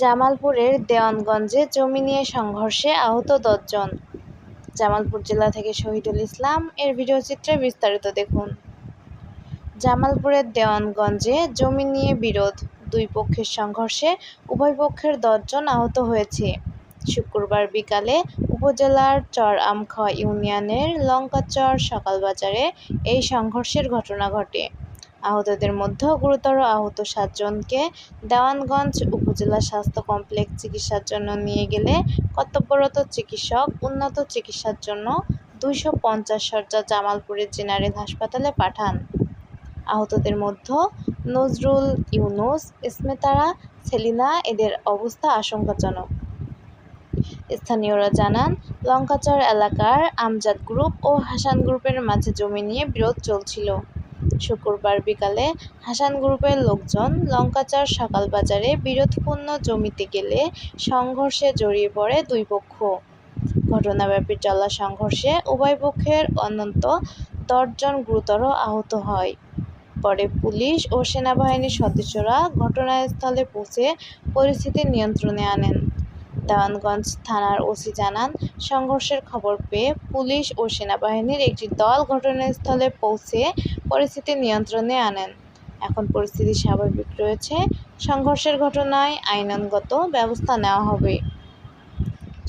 জামালপুরের দেওয়ানগঞ্জে জমি নিয়ে সংঘর্ষে আহত দশজন। জামালপুর জেলা থেকে শহীদুল ইসলাম। এর ভিডিওচিত্রে বিস্তারিত দেখুন। জামালপুরের দেওয়ানগঞ্জে জমি নিয়ে বিরোধ। দুই পক্ষের সংঘর্ষে উভয় পক্ষের দশজন আহত হয়েছে। শুক্রবার বিকালে উপজেলার চর আমখাওয়া ইউনিয়নের লঙ্কাচর সকালবাজারে এই সংঘর্ষের ঘটনা ঘটে। আহতদের মধ্যে গুরুতর আহত সাতজনকে দেওয়ানগঞ্জ উপজেলা স্বাস্থ্য কমপ্লেক্স চিকিৎসার জন্য নিয়ে গেলে কর্তব্যরত চিকিৎসক উন্নত চিকিৎসার জন্য দুইশো পঞ্চাশ শয্যা জামালপুরের জেনারেল হাসপাতালে পাঠান। আহতদের মধ্যে নজরুল ইউনুস, স্মেতারা, সেলিনা এদের অবস্থা আশঙ্কাজনক। স্থানীয়রা জানান, লঙ্কাচর এলাকার আমজাদ গ্রুপ ও হাসান গ্রুপের মাঝে জমি নিয়ে বিরোধ চলছিল। শুক্রবার বিকালে হাসান গ্রুপের লোকজন লঙ্কাচর সকাল বাজারে বিরোধপূর্ণ জমিতে গেলে সংঘর্ষে জড়িয়ে পড়ে দুই পক্ষ। ঘটনাব্যাপী চলা সংঘর্ষে উভয় পক্ষের অনন্ত দশজন গুরুতর আহত হয়। পরে পুলিশ ও সেনাবাহিনীর সদস্যরা ঘটনাস্থলে পৌঁছে পরিস্থিতি নিয়ন্ত্রণে আনেন। দেওয়ানগঞ্জ থানার ওসি জানান, সংঘর্ষের খবর পেয়ে পুলিশ ও সেনাবাহিনীর একটি দল ঘটনাস্থলে পৌঁছে পরিস্থিতি নিয়ন্ত্রণে আনেন। এখন পরিস্থিতি স্বাভাবিক রয়েছে। সংঘর্ষের ঘটনায় আইনগত ব্যবস্থা নেওয়া হবে।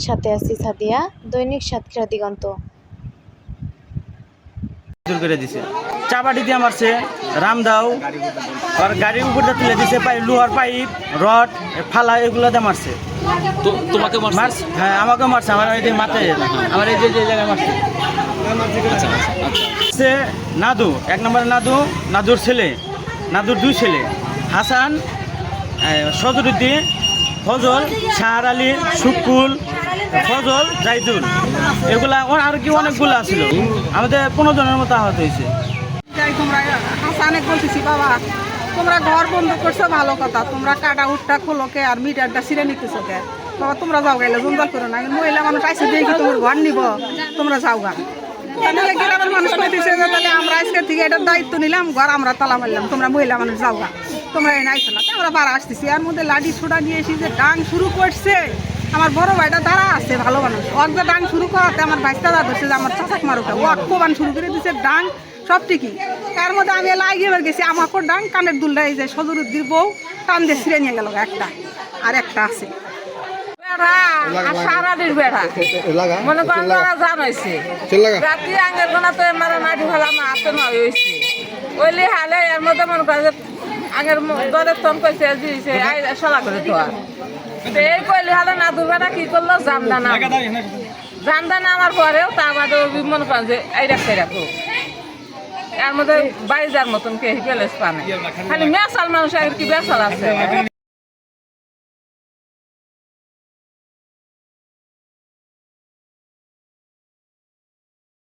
সাথে আছি সাদিয়া, দৈনিক সাতক্ষীরা দিগন্ত। করে দিছে। চাপাটি দিয়ে মারছে রামদাও আর গাড়ির উপর দিয়ে তুলে দিছে পাই লোহার পাইপ রড ফালা এগুলো দিয়ে মারছে। তোমাকে মারছে? হ্যাঁ আমাকে মারছে আমার এই মাথায় আমার এই যে জায়গায় মারছে। সে নাদু এক নম্বরে নাদু নাদুর ছেলে নাদুর দুই ছেলে হাসান সজরুদ্দিন ফজল শাহর আলী সুকুল ফজল, জাইদুল, এগুলা আর কি অনেকগুলো আছিল। আমাদের পনেরো জনের মতো আহত হয়েছে। হাসানে বলতেছি বাবা, তোমরা ঘর বন্ধ করছ, ভালো কথা। তোমরা কাটা উঠটা খোলোকে আর মিটারটা ছিঁড়ে নিতেছো কে? বাবা, তোমরা যাও গাইলে, জঞ্জাল করো না। মহিলা মানুষ আইসে দেখি তোমার ঘর নিব, তোমরা যাও গা। তাহলে গ্রামের মানুষ কইতেছে যে, তাহলে আমরা আজকে থেকে এটার দায়িত্ব নিলাম, ঘর আমরা তালা মারলাম, তোমরা মহিলা মানুষ যাও গা। তোমরা এই নাইছো না। আমরা বারা আসতেছি, এর মধ্যে লাঠি ছোড়া নিয়ে এসে যে ডাং শুরু করছে আমার বড় ভাইটা দাঁড়া আছে ভালো মানুষ। ওর যে ডাং শুরু করাতে আমার ভাইটা দাঁড়া ধরছে যে আমার চাচাক মারুটা ও কোবান শুরু করে দিছে ডাং সব ঠিকই। তার মধ্যে আমি লাগিয়ে বের গেছি আমাকে ডাং কানের দুলটা এই যে সদরুদ্দির বউ টান দিয়ে ছিঁড়ে নিয়ে গেল একটা আর একটা আছে। মনে করেন রাত্রি আঙের গোনা তো মারা নাড়ি ফেলা মা হাতে নয় হয়েছে। ওইলি হালে এর মধ্যে মনে করে যে আগের দরের তন কইছে আই সলা করে তো এই কইলি হালে না দুবেটা কি করল? জামদানা জামদানা আমার পরেও, তা বাদে মনে করেন যে এই রাখতে রাখো এর মধ্যে বাইজার মতন কে পেলেস পানে। খালি মেসাল মানুষ আগের কি বেসাল আছে?